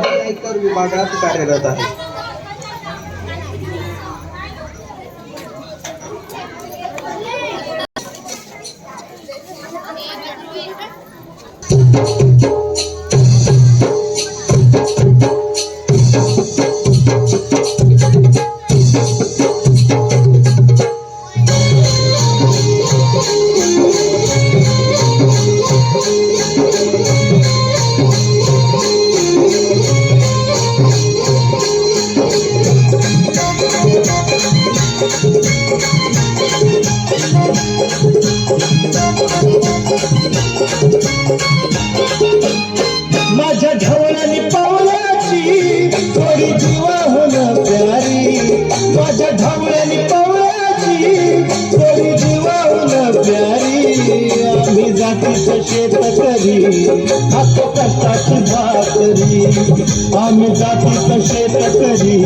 आयकर विभागात कार्यरत आहे आम्ही जातीचं शेत करी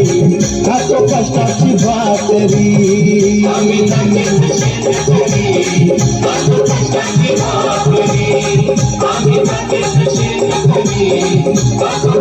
हातो कष्टाची भाकरी आम्ही जातीचं शेत करी हातो कष्टाची भाकरी आम्ही जातीचं शेत माझ्या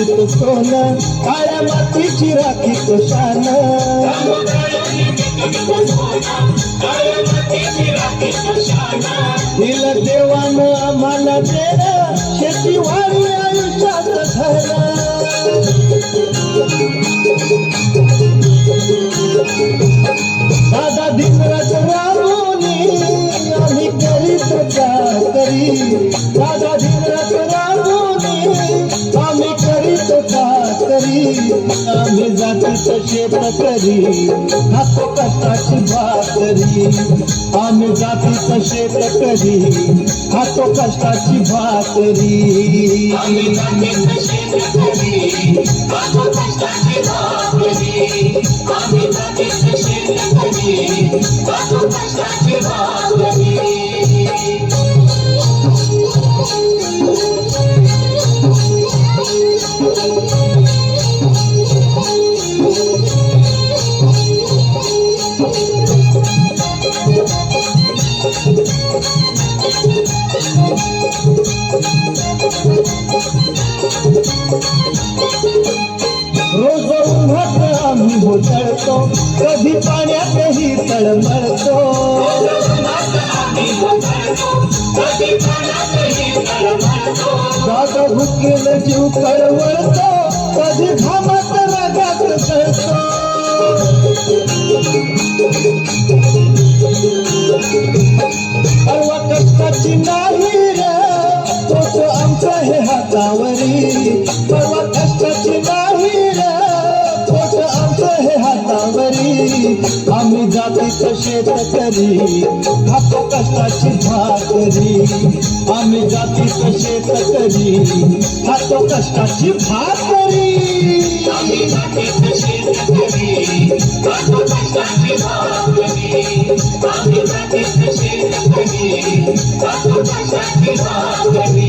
गायोनी सोनं काळ्या मातीची राखी तो शान तिला देवानं आम्हाला देणं शेती वाढली आयुष्यात दादा धिंगराच शेत करी नको कष्टाची भाकरी आम्ही जातीचं शेत करी हातो कष्टाची भाकरी आम्ही कधी पाण्यातही तळमळतो. दादा भुकेल जीव कळवळतो. कधी घामात रागात करतो परवा कष्टाची नाही रे तो आमचा हे हातावरी. करी खातो कष्टाची भाकरी आम्ही जातीचं शेत करी खातो कष्टाची भाकरी आम्ही जातीचं शेत करी खातो कष्टाची भाकरी आम्ही जातीचं शेत करी खातो कष्टाची भाकरी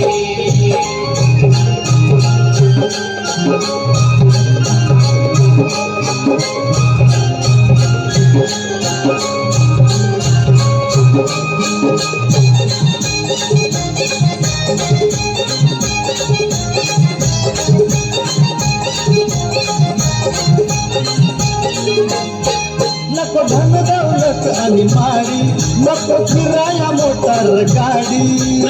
धन दौलत आणि माडी नको फिराया मोटार गाडी.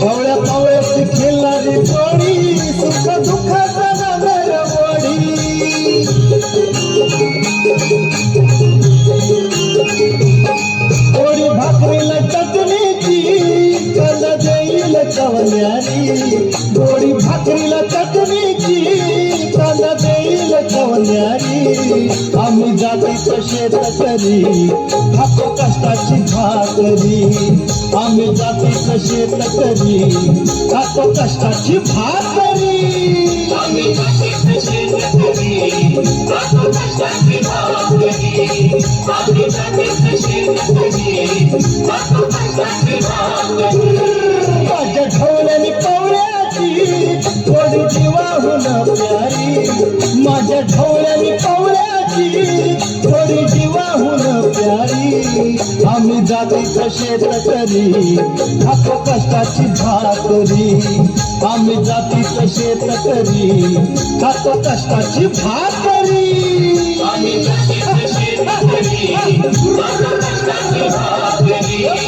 पवळ्या पवळ्याची खिल्लारी जोडी सुख दुःखाचा नगर थोडी भाकरीला चटणीची चल देईल कवल्यानी खातो कष्टाची भाकरी आम्ही खातो कष्टाची भाकरी आम्ही कशीच शेतकरी, आपण कष्टाची भाकरी. आम्ही कशीच शेतकरी, आपण कष्टाची भाकरी. माझ्या ढवल्याने पवल्याची थोडी जीवाहून प्यारी माझ्या पवल्याची थोड़ी जीवा हूँ प्यारी हम जाती कशेत करी हक कष्टाची भाकरी हम जाती कशेत करी हक कष्टाची भाकरी आम्ही जाती कशेत करी हक कष्टाची भाकरी